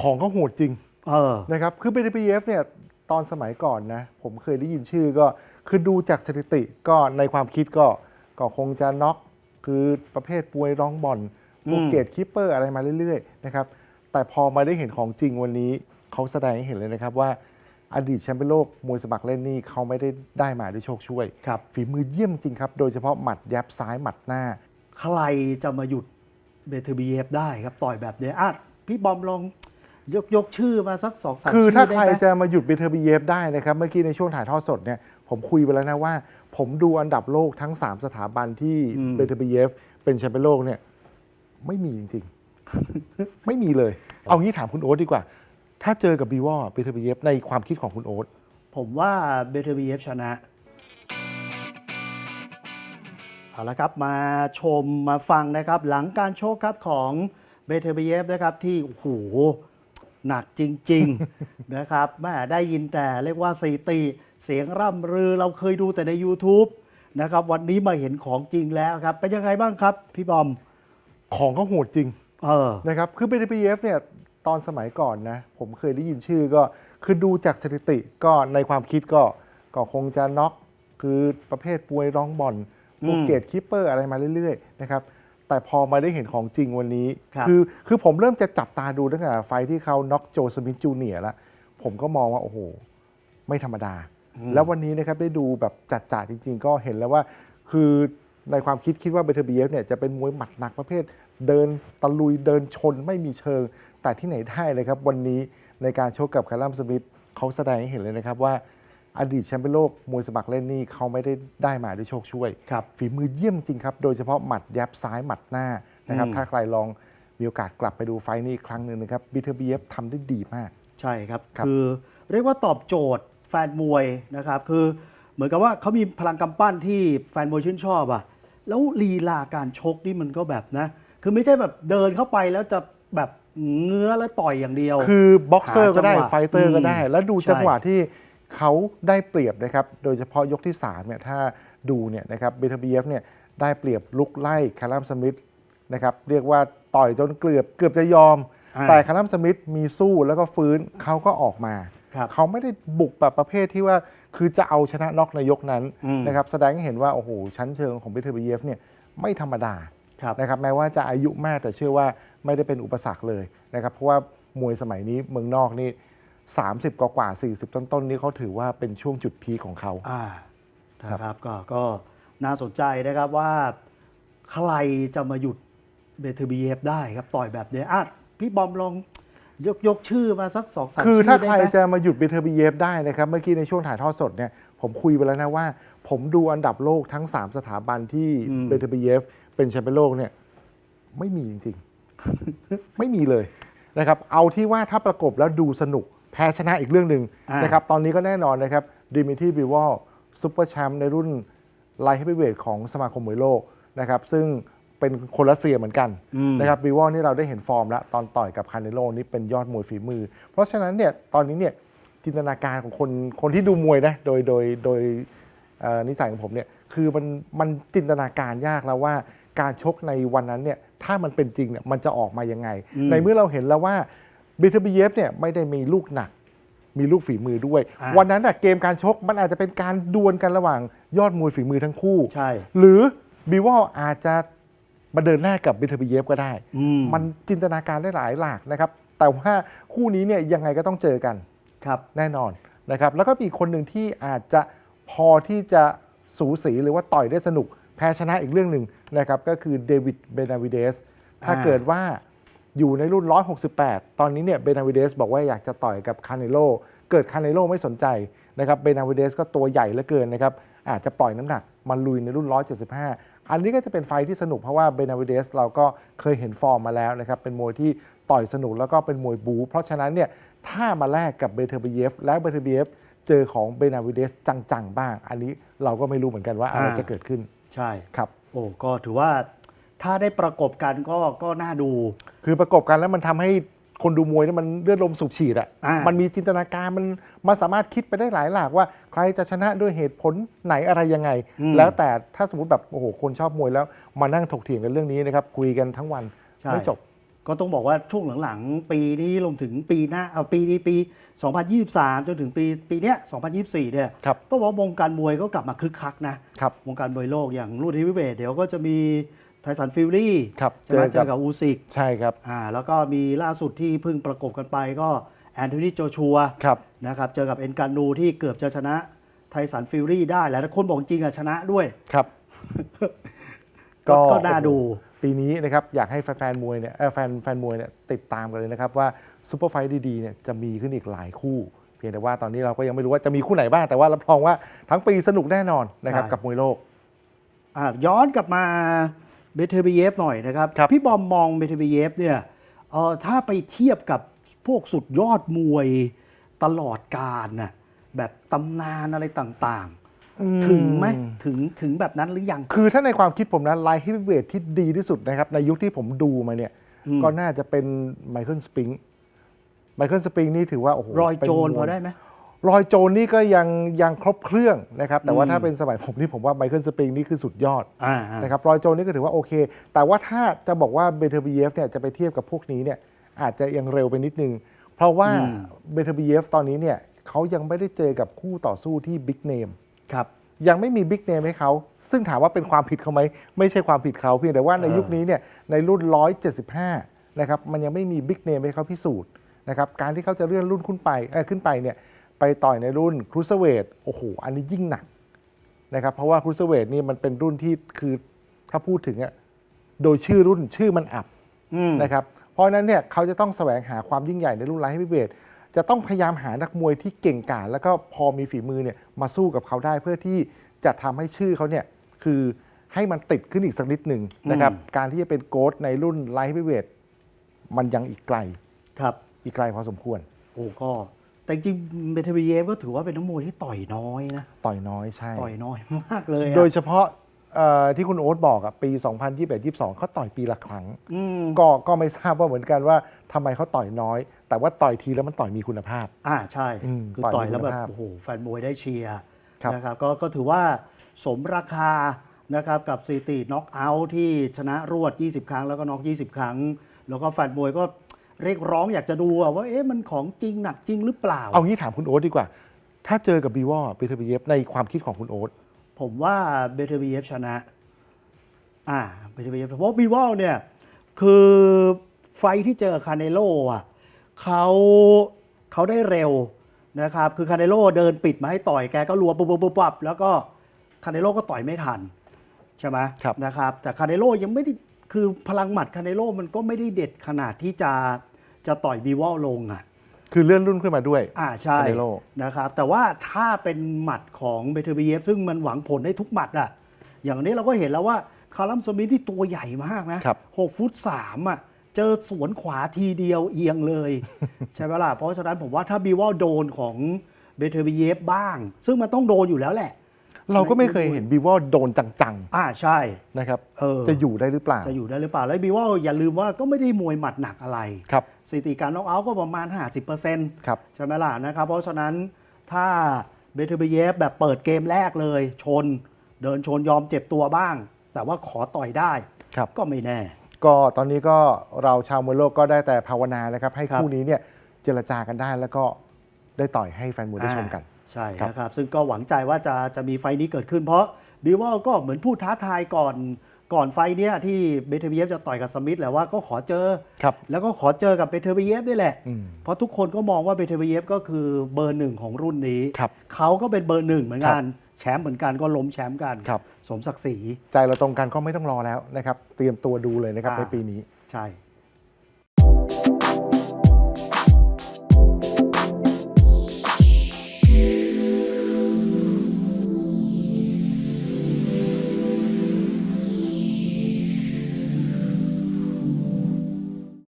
ของเขาโหดจริงเออ นะครับคือ BTPF เนี่ยตอนสมัยก่อนนะ ผมเคยได้ยินชื่อก็คือดูจากสถิติก็ในความคิดก็ก็คงจะน็อกคือประเภทปวยร้องบอลพวกอืมเกตคิปเปอร์อะไรมาเรื่อยๆนะครับแต่พอมาได้เห็นของจริงวันนี้เขาแสดงให้เห็นเลยนะครับว่า อดีตแชมป์เป็นโลกมวยสมัครเล่นนี่เขาไม่ได้ได้มาด้วยโชคช่วย ครับ ฝีมือเยี่ยมจริงครับ โดยเฉพาะหมัดยับซ้ายหมัดหน้า ใครจะมาหยุดเบเทอร์บีเอฟได้ครับ ต่อยแบบเนี้ยอะพี่บอมลอง ยกยกชื่อมาสักสองสามคือชื่ถ้าได้ใครไหมจะมาหยุดเบเทอร์บีเยฟได้นะครับ เมื่อกี้ในช่วงถ่ายทอดสดเนี่ยผมคุยไปแล้วนะว่า ผมดูอันดับโลกทั้ง 3 สถาบันที่อืมเบเทอร์บีเยฟเป็นแชมป์เป็นโลกเนี่ยไม่มีจริงๆ ไม่มีเลย เอางี้ถามคุณโอ๊ตดีกว่า ถ้าเจอกับบีวอเบเทอร์บีเยฟในความคิดของคุณโอ๊ตผมว่าเบเทอร์บีเอฟชนะเอาละครับมาชมมาฟังนะครับ หลังการโชคครับของเบเทอร์บีเอฟนะครับที่โอ้โห หนักจริง ๆ นะครับแม่ได้ยินแต่เรียกว่าสีติ เสียงร่ำรือเราเคยดูแต่ใน YouTube นะครับ วันนี้มาเห็นของจริงแล้วครับ เป็นยังไงบ้างครับ พี่บอม ของเขาโหดจริงเออนะครับ คือ BTPF เนี่ยตอนสมัยก่อนนะ ผมเคยได้ยินชื่อก็คือดูจากสถิติก็ในความคิดก็ก็คงจะน็อกคือประเภทปวยร้องบอลพวกอืมเกตคิปเปอร์อะไรมาเรื่อย ๆ นะครับ แต่พอมาได้เห็นของจริงวันนี้ครับ อคือผมเริ่มจะจับตาดูตั้งแต่ไฟล์ที่เขาน็อกโจสมิธจูเนียร์แล้ว ผมก็มองว่าโอ้โห ไม่ธรรมดา แล้ววันนี้นะครับได้ดูแบบจัดจ่าจริง ๆ ก็เห็นแล้วว่าคือในความคิดคิดว่าเบเทอร์เบียฟเนี่ยจะเป็นมวยหมัดหนักประเภท เดินตะลุยเดินชนไม่มีเชิง แต่ที่ไหนได้เลยครับ วันนี้ในการโชกกับคาร์ลัมสมิธเขาแสดงให้เห็นเลยนะครับว่า อดีตแชมป์เป็นโลกมวยสมัครเล่นนี่เขาไม่ได้ได้มาด้วยโชคช่วย ครับ ฝีมือเยี่ยมจริงครับ โดยเฉพาะหมัดยับซ้ายหมัดหน้านะครับ อืม ถ้าใครลองมีโอกาสกลับไปดูไฟล์นี้อีกครั้งหนึ่งนะครับบิเทอร์เบียฟทำได้ดีมาก ใช่ครับ ครับคือเรียกว่าตอบโจทย์แฟนมวยนะครับ คือเหมือนกับว่าเขามีพลังกำปั้นที่แฟนมวยชื่นชอบอะแล้วลีลาการชกนี่มันก็แบบนะ คือไม่ใช่แบบเดินเข้าไปแล้วจะแบบเงื้อแล้วต่อยอย่างเดียว คือบ็อกเซอร์ก็ได้หาจังหวะไฟเตอร์ก็ได้ อืมแล้วดูใช่จังหวะที่ เขาได้เปรียบนะครับ โดยเฉพาะยกที่3เนี่ยถ้าดูเนี่ยนะครับเบทเบียฟเนี่ยได้เปรียบลุกไล่คาร์ลัมสมิธนะครับเรียกว่าต่อยจนเกือบเกือบจะยอมอ่าแต่คาร์ลัมสมิธมีสู้แล้วก็ฟื้นเขาก็ออกมาครับเขาไม่ได้บุกแบบประเภทที่ว่าคือจะเอาชนะน็อกในยกนั้นอืมนะครับแสดงให้เห็นว่าโอ้โหชั้นเชิงของเบทเบียฟเนี่ยไม่ธรรมดาครับนะครับแม้ว่าจะอายุมากแต่เชื่อว่าไม่ได้เป็นอุปสรรคเลยนะครับเพราะว่ามวยสมัยนี้เมืองนอกนี่ 30 กว่ากว่าๆ40 ต้นๆนี่เขาถือว่าเป็นช่วงจุดพีคของเขา อ่านะครับก็ก็น่าสนใจนะครับว่าใครจะมาหยุดเบเทอร์บีเอฟได้ครับ ต่อยแบบเนี้ยอะพี่บอมลองยกยกชื่อมาสักสองสามคือชื่ถ้าได้ใครไหมจะมาหยุดเบเทอร์บีเยฟได้นะครับ เมื่อกี้ในช่วงถ่ายทอดสดเนี่ยผมคุยไปแล้วนะว่า ผมดูอันดับโลกทั้ง 3 สถาบันที่อืมเบเทอร์บีเยฟเป็นแชมป์เป็นโลกเนี่ยไม่มีจริงๆ ไม่มีเลยนะครับ เอาที่ว่าถ้าประกบแล้วดูสนุกแพ้ชนะอีกเรื่องหนึ่งอ่านนะครับตอนนี้ก็แน่นอนนะครับดิมิทรีบิวอลซูเปอร์แชมป์ในรุ่นไลท์เฮฟวีเวทของสมาคมมวยโลกนะครับซึ่งเป็นคนรัสเซียเหมือนกันอืมนะครับบิวอลนี่เราได้เห็นฟอร์มแล้วตอนต่อยกับคา n เนโลนี่เป็นยอดมวยฝีมือ เพราะฉะนั้นเนี่ยตอนนี้เนี่ยจินตนาการของคนคนที่ดูมวยนะโดยโดยโดยเอ่อนิสัยของผมเนี่ยคือมันมันจินตนาการยากแล้วว่าการชกในวันนั้นเนี่ยถ้ามันเป็นจริงเนี่ยมันจะออกมายังไงอืมในเมื่อเราเห็นแล้วว่า บิทเบียฟเนี่ยไม่ได้มีลูกหนัก มีลูกฝีมือด้วย อ่า วันนั้นน่ะเกมการชกมันอาจจะเป็นการดวลกันระหว่างยอดมวยฝีมือทั้งคู่ ใช่ หรือบิวอลอาจจะมาเดินหน้ากับบิทเบียฟก็ได้ อืม มันจินตนาการได้หลายหลากนะครับ แต่ว่าคู่นี้เนี่ยยังไงก็ต้องเจอกันครับ แน่นอนนะครับ แล้วก็มีอีกคนหนึ่งที่อาจจะพอที่จะสูสีหรือว่าต่อยได้สนุก แพ้ชนะอีกเรื่องหนึ่งนะครับ ก็คือเดวิดเบนาวิเดส ถ้าอ่า เกิดว่า อยู่ในรุ่น 168 ตอนนี้เนี่ยเบนาวิเดสบอกว่าอยากจะต่อยกับคา n เนโล เกิดคา n เนโลไม่สนใจนะครับ เบนาวิเดสก็ตัวใหญ่เหลือเกินนะครับ อาจจะปล่อยน้ำหนักมาลุยในรุ่น 175 อันนี้ก็จะเป็นไฟท์ที่สนุกเพราะว่าเบนาวิเดสเราก็เคยเห็นฟอร์มมาแล้วนะครับ เป็นมวยที่ต่อยสนุกแล้วก็เป็นมวยบู เพราะฉะนั้นเนี่ยถ้ามาแลกกับเบเทอร์เบียฟและเบเทอร์เบียฟเจอของเบนาวิเดสจังๆบ้าง อันนี้เราก็ไม่รู้เหมือนกันว่าอะไรอ่าจะเกิดขึ้น ใช่ ครับ โอ้ ก็ถือว่า ถ้าได้ประกบกันก็ก็น่าดู คือประกบกันแล้วมันทำให้คนดูมวยเนี่ยมันเลือดลมสูบฉีดอะอ่ามั มันมีจินตนาการมันมันสามารถคิดไปได้หลายหลากว่า ใครจะชนะด้วยเหตุผลไหนอะไรยังไง แล้วแต่ถ้าสมมติแบบโอ้โหคนชอบมวยแล้วมานั่งถกเถียงกันเรื่องนี้นะครับคุยกันทั้งวันใช่ไม่จบ ก็ต้องบอกว่าช่วงหลังๆ ปีนี้รวมถึงปีหน้าเอาปีนี้ปี 2023 จนถึงปีปีเนี้ย2024 เนี่ยครับ ต้องบอกว่าวงการมวยก็กลับมาคึกคักนะครับ วงการมวยโลกอย่างรุ่นที่วิเวทเดี๋ยวก็จะมี ไทสันฟิลลี่ครับใช่ไหมเจเจออกับกับอูซิกใช่ครับอ่าแล้วก็มีล่าสุดที่เพิ่งประกบกันไปก็แอนโทนีโจชัวครับนะครับเจอกับเอ็นการนูที่เกือบจะชนะไทสันฟิลลี่ได้แหละแต่คนบอกจริงอะชนะด้วยครับก็ก็น่าดูปีนี้นะครับอยากให้แฟนๆมวยเนี่ยเอ่อแฟนแฟนมวยเนี่ยติดตามกันเลยนะครับว่าซูเปอร์ไฟท์ดีๆเนี่ยจะมีขึ้นอีกหลายคู่ เพียงแต่ว่าตอนนี้เราก็ยังไม่รู้ว่าจะมีคู่ไหนบ้างแต่ว่ารับรองว่าทั้งปีสนุกแน่นอนนะครับใช่กับมวยโลกอะย้อนกลับมา เบเทเบเยฟหน่อยนะครับครับพี่บอมมองเบเทเบเยฟเนี่ยเออถ้าไปเทียบกับพวกสุดยอดมวยตลอดการน่ะแบบตำนานอะไรต่างๆ ถึงไหมถึงถึงแบบนั้นหรือยัง คือถ้าในความคิดผมนะไลท์เฮฟวีเวทที่ดีที่สุดนะครับ ในยุคที่ผมดูมาเนี่ย ก็น่าจะเป็นไมเคิลสปริงไมเคิลสปริงนี่ถือว่า โอ้โหรอยเป็นโจรมวลพอได้ไหม รอยโจรนี่ก็ยังยังครบเครื่องนะครับ แต่ว่าถ้าเป็นสมัยผมนี่ผมว่าไมเคิลสปริงนี่คือสุดยอดอ่าอ่านะครับรอยโจรนี่ก็ถือว่าโอเค แต่ว่าถ้าจะบอกว่าเบเทอร์บีเอฟเนี่ยจะไปเทียบกับพวกนี้เนี่ยอาจจะยังเร็วไปนิดนึง เพราะว่าเบเทอร์บีเอฟตอนนี้เนี่ยเขายังไม่ได้เจอกับคู่ต่อสู้ที่บิ๊กเนม ครับ ยังไม่มีบิ๊กเนมให้เขา ซึ่งถามว่าเป็นความผิดเขาไหม ไม่ใช่ความผิดเขาเพียงแต่ว่าในเออยุคนี้เนี่ยในรุ่น 175 นะครับ มันยังไม่มีบิ๊กเนมให้เขาพิสูจน์นะครับ การที่เขาจะเลื่อนรุ่นขึ้นไปเอ้ยขึ้นไปเนี่ย ไปต่อยในรุ่นครูเซเวทโอ้โห อันนี้ยิ่งหนักนะครับ เพราะว่าครูเซเวทนี่มันเป็นรุ่นที่คือถ้าพูดถึงอะโดยชื่อรุ่นชื่อมันอับอืมนะครับ เพราะฉะนั้นเนี่ยเขาจะต้องแสวงหาความยิ่งใหญ่ในรุ่นไลท์เฮฟวีเวทจะต้องพยายามหานักมวยที่เก่งกาจแล้วก็พอมีฝีมือเนี่ยมาสู้กับเขาได้เพื่อที่จะทำให้ชื่อเขาเนี่ยคือให้มันติดขึ้นอีกสักนิดหนึ่งนะครับ การที่จะเป็นโกดในรุ่นไลท์เฮฟวีเวทมันยังอีกไกลครับ อีกไกลพอสมควร โอ้ก็ แต่จริงๆเบเทเบเยฟก็ถือว่าเป็นนักมวยที่ต่อยน้อยนะ ต่อยน้อยใช่ ต่อยน้อยมากเลยอะโดยเฉพาะเอ่อที่คุณโอ๊ตบอกอะปี 2021-22เขาต่อยปีละครั้ง อืมก็ก็ไม่ทราบว่าเหมือนกันว่าทำไมเขาต่อยน้อย แต่ว่าต่อยทีแล้วมันต่อยมีคุณภาพ อ่าใช่ อืมคือต่อยต่อยแล้วแบบคุณภาพโอ้โหแฟนมวยได้เชียร์ครับ นะครับก็ก็ถือว่าสมราคานะครับกับสถิติน็อกเอาท์ที่ชนะรวด 20 ครั้งแล้วก็น็อก20 ครั้ง แล้วก็แฟนมวยก็ เรียกร้องอยากจะดูอะว่าเอ๊ะมันของจริงหนักจริงหรือเปล่า เอางี้ถามคุณโอ๊ตดีกว่า ถ้าเจอกับบีวอปีเทอร์บีเยฟในความคิดของคุณโอ๊ตผมว่าเบเทบีเอฟชนะ อ่าเบเทบีเอฟเพราะบีวอลเนี่ย คือไฟท์ที่เจอคาเนโลอะเขาเขาได้เร็วนะครับ คือคาเนโลเดินปิดมาให้ต่อยแกก็รัวปุ๊บปุ๊บปุ๊บปั๊บแล้วก็คาเนโลก็ต่อยไม่ทันใช่ไหมครับนะครับ แต่คาเนโลยังไม่ได้คือพลังหมัดคาเนโลมันก็ไม่ได้เด็ดขนาดที่จะ จะต่อยบีวอลลงอะคือเลื่อนรุ่นขึ้นมาด้วย อ่าใช่ Canelo นะครับ แต่ว่าถ้าเป็นหมัดของเบเทอร์บีเยฟซึ่งมันหวังผลได้ทุกหมัดอะอย่างนี้เราก็เห็นแล้วว่าคารัมสมิธที่ตัวใหญ่มากนะครับ หกฟุตสามอะเจอสวนขวาทีเดียวเอียงเลย ใช่ไหมล่ะ เพราะฉะนั้นผมว่าถ้าบีวอลโดนของเบเทอร์บีเยฟบ้าง ซึ่งมันต้องโดนอยู่แล้วแหละ เราก็ไม่เคยเห็นบีวอโดนจังอ่าใช่ ๆนะครับเออ จะอยู่ได้หรือเปล่า จะอยู่ได้หรือเปล่า แล้วบีวอลอย่าลืมว่าก็ไม่ได้มวยหมัดหนักอะไรครับสถิติการน็อกเอาท์ก็ประมาณ 50%ครับ ใช่ไหมล่ะนะครับ เพราะฉะนั้นถ้าเบเทเบเยฟแบบเปิดเกมแรกเลย ชน เดินชนยอมเจ็บตัวบ้าง แต่ว่าขอต่อยได้ ครับ ก็ไม่แน่ ก็ตอนนี้ก็เราชาวมวยโลกก็ได้แต่ภาวนานะครับ ให้ครับ คู่นี้เนี่ยเจรจากันได้แล้วก็ได้ต่อยให้แฟนมวยได้ชมกันอ่า ใช่ครับนะครับ ซึ่งก็หวังใจว่าจะจะมีไฟล์นี้เกิดขึ้น เพราะบิวอลก็เหมือนพูดท้าทายก่อนก่อนไฟล์เนี้ยที่เบเทเบเยฟจะต่อยกับสมิธแหละว่าก็ขอเจอครับแล้วก็ขอเจอกับเบเทเบเยฟด้วยแหละอืมเพราะทุกคนก็มองว่าเบเทเบเยฟก็คือเบอร์หนึ่งของรุ่นนี้ครับเขาก็เป็นเบอร์หนึ่งเหมือนกันครับแชมป์เหมือนกันก็ล้มแชมป์กันครับสมศักดิ์ศรีใจเราตรงกันก็ไม่ต้องรอแล้วนะครับ เตรียมตัวดูเลยนะครับอ่าในปีนี้ใช่